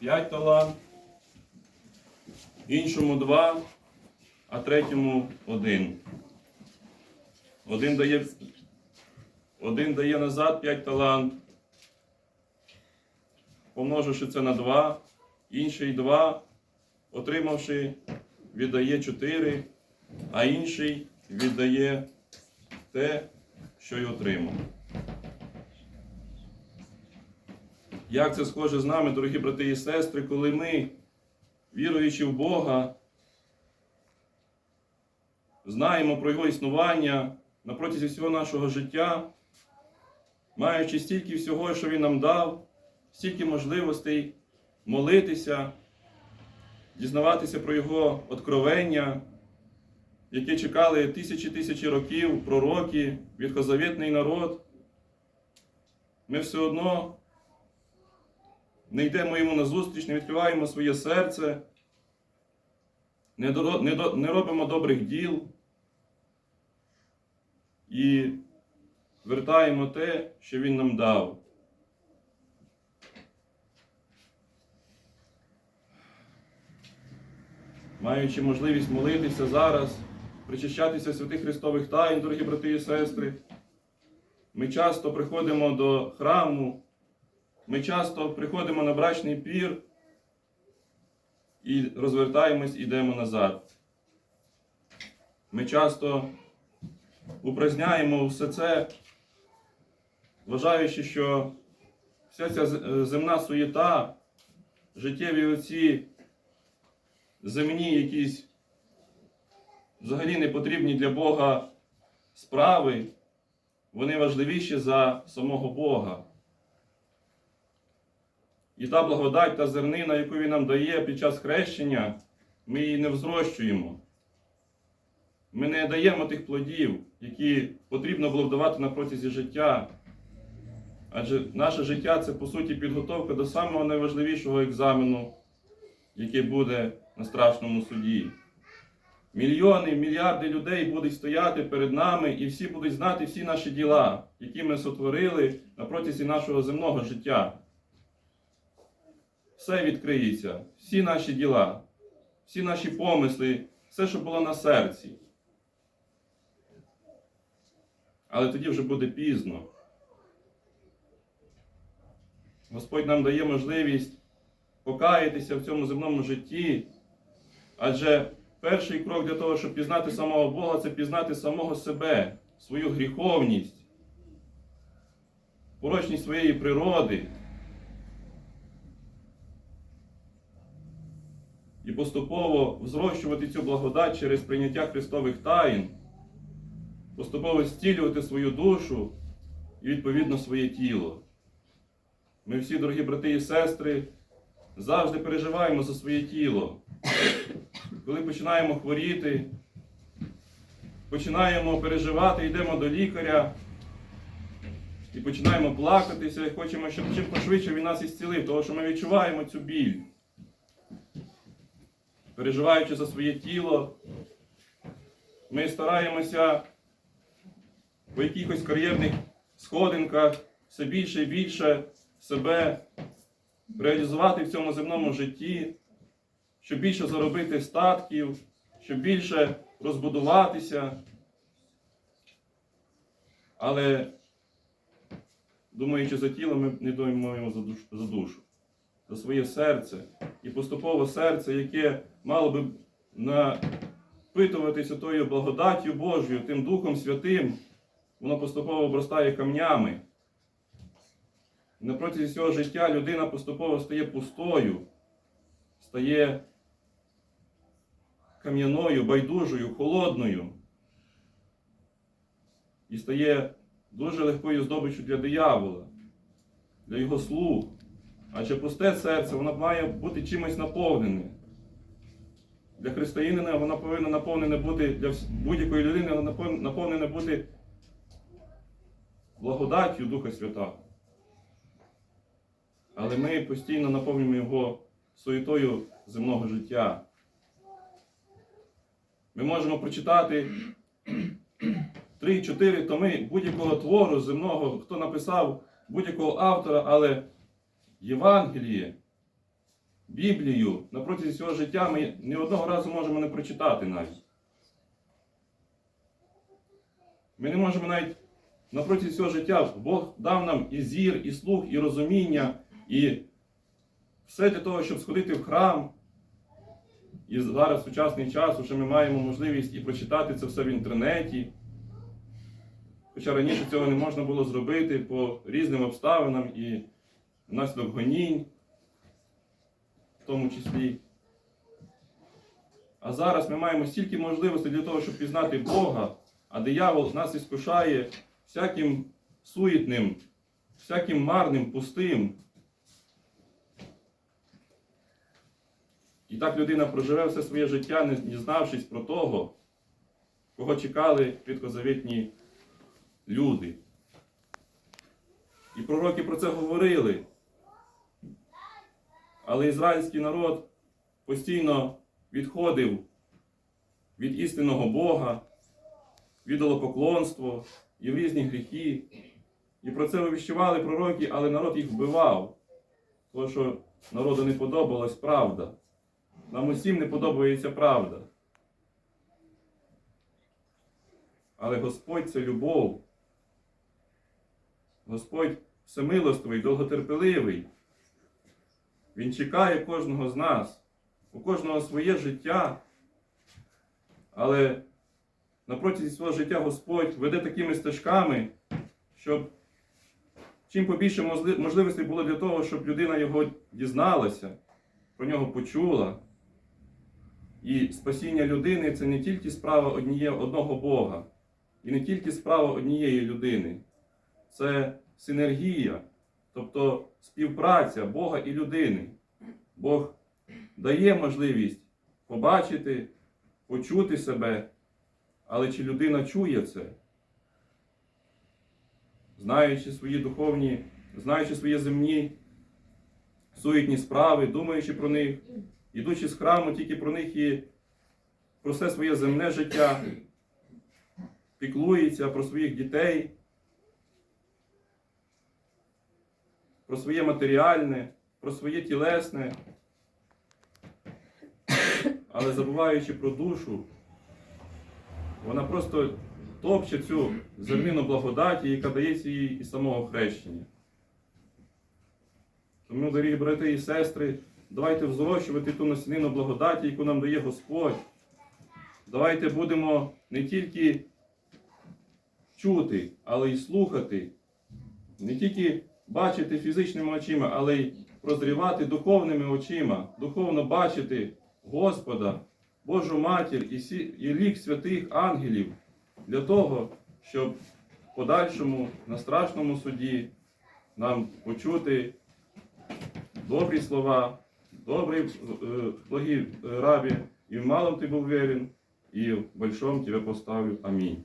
5 талант, іншому 2, а третьому 1. Один дає, один дає назад 5 талант, помноживши це на 2, інший 2, отримавши, віддає 4, а інший віддає те, що й отримав. Як це схоже з нами, дорогі брати і сестри, коли ми, віруючи в Бога, знаємо про Його існування на протязі всього нашого життя, маючи стільки всього, що Він нам дав, стільки можливостей молитися, дізнаватися про Його откровення, яке чекали тисячі тисячі років, пророки, відхозавітний народ, ми все одно не йдемо йому назустріч, не відкриваємо своє серце, не, до, не, до, не робимо добрих діл і вертаємо те, що Він нам дав. Маючи можливість молитися зараз, причащатися святих Христових таїн, дорогі брати і сестри, ми часто приходимо до храму. Ми часто приходимо на брачний пір і розвертаємось і йдемо назад. Ми часто упраздняємо все це, вважаючи, що вся ця земна суєта, життєві оці земні якісь взагалі не потрібні для Бога справи, вони важливіші за самого Бога. І та благодать, та зернина, яку Він нам дає під час хрещення, ми її не взрощуємо. Ми не даємо тих плодів, які потрібно було б давати на протязі життя. Адже наше життя це, по суті, підготовка до самого найважливішого екзамену, який буде на страшному суді. Мільйони, мільярди людей будуть стояти перед нами, і всі будуть знати всі наші діла, які ми сотворили на протязі нашого земного життя все відкриється, всі наші діла, всі наші помисли, все, що було на серці. Але тоді вже буде пізно. Господь нам дає можливість покаятися в цьому земному житті, адже перший крок для того, щоб пізнати самого Бога, це пізнати самого себе, свою гріховність, порочність своєї природи. І поступово взрощувати цю благодать через прийняття Христових таїн, поступово зцілювати свою душу і, відповідно, своє тіло. Ми всі, дорогі брати і сестри, завжди переживаємо за своє тіло. Коли починаємо хворіти, починаємо переживати, йдемо до лікаря і починаємо плакатися, і хочемо, щоб чим пошвидше він нас ісцілив, тому що ми відчуваємо цю біль переживаючи за своє тіло, ми стараємося по якихось кар'єрних сходинках все більше і більше себе реалізувати в цьому земному житті, щоб більше заробити статків, щоб більше розбудуватися. Але, думаючи за тіло, ми не думаємо за душу. За своє серце. І поступово серце, яке мало би напитуватися тою благодаттю Божою, тим Духом Святим, воно поступово обростає камнями. І на протязі всього життя людина поступово стає пустою, стає кам'яною, байдужою, холодною. І стає дуже легкою здобиччю для диявола, для його слуг. Адже пусте серце, воно має бути чимось наповнене. Для християнина воно повинно наповнене бути, для будь-якої людини воно наповнене бути благодаттю Духа Святого. Але ми постійно наповнюємо його суєтою земного життя. Ми можемо прочитати 3-4 томи будь-якого твору земного, хто написав будь-якого автора, але Євангеліє Біблію на протязі всього життя ми ні одного разу можемо не прочитати навіть. Ми не можемо навіть на протязі всього життя Бог дав нам і зір, і слух, і розуміння, і все для того, щоб сходити в храм. І зараз в сучасний час вже ми маємо можливість і прочитати це все в інтернеті. Хоча раніше цього не можна було зробити по різним обставинам і внаслідок гонінь, в тому числі. А зараз ми маємо стільки можливостей для того, щоб пізнати Бога, а диявол нас іскушає всяким суетним, всяким марним, пустим. І так людина проживе все своє життя, не дізнавшись про того, кого чекали відкозавітні люди. І пророки про це говорили. Але ізраїльський народ постійно відходив від істинного Бога, відолопоклонство і в різні гріхи. І про це вивіщували пророки, але народ їх вбивав, тому що народу не подобалась правда. Нам усім не подобається правда. Але Господь це любов. Господь всемилостивий, довготерпеливий. Він чекає кожного з нас, у кожного своє життя. Але на протязі свого життя Господь веде такими стежками, щоб чим побільше можли- можливостей було для того, щоб людина його дізналася, про нього почула. І спасіння людини це не тільки справа одніє, одного Бога, і не тільки справа однієї людини. Це синергія, тобто співпраця Бога і людини. Бог дає можливість побачити, почути себе, але чи людина чує це? Знаючи свої духовні, знаючи свої земні суетні справи, думаючи про них, ідучи з храму, тільки про них і про все своє земне життя, піклується про своїх дітей, про своє матеріальне, про своє тілесне, але забуваючи про душу, вона просто топче цю зернину благодаті, яка дається їй із самого хрещення. Тому, дорогі брати і сестри, давайте взрощувати ту насінину благодаті, яку нам дає Господь. Давайте будемо не тільки чути, але й слухати, не тільки бачити фізичними очима, але й прозрівати духовними очима, духовно бачити Господа, Божу Матір і, сі, і лік святих ангелів для того, щоб в подальшому на страшному суді нам почути добрі слова, добрі, э, благі э, рабі, і в малом ти був верен, і в большом тебе поставлю. Амінь.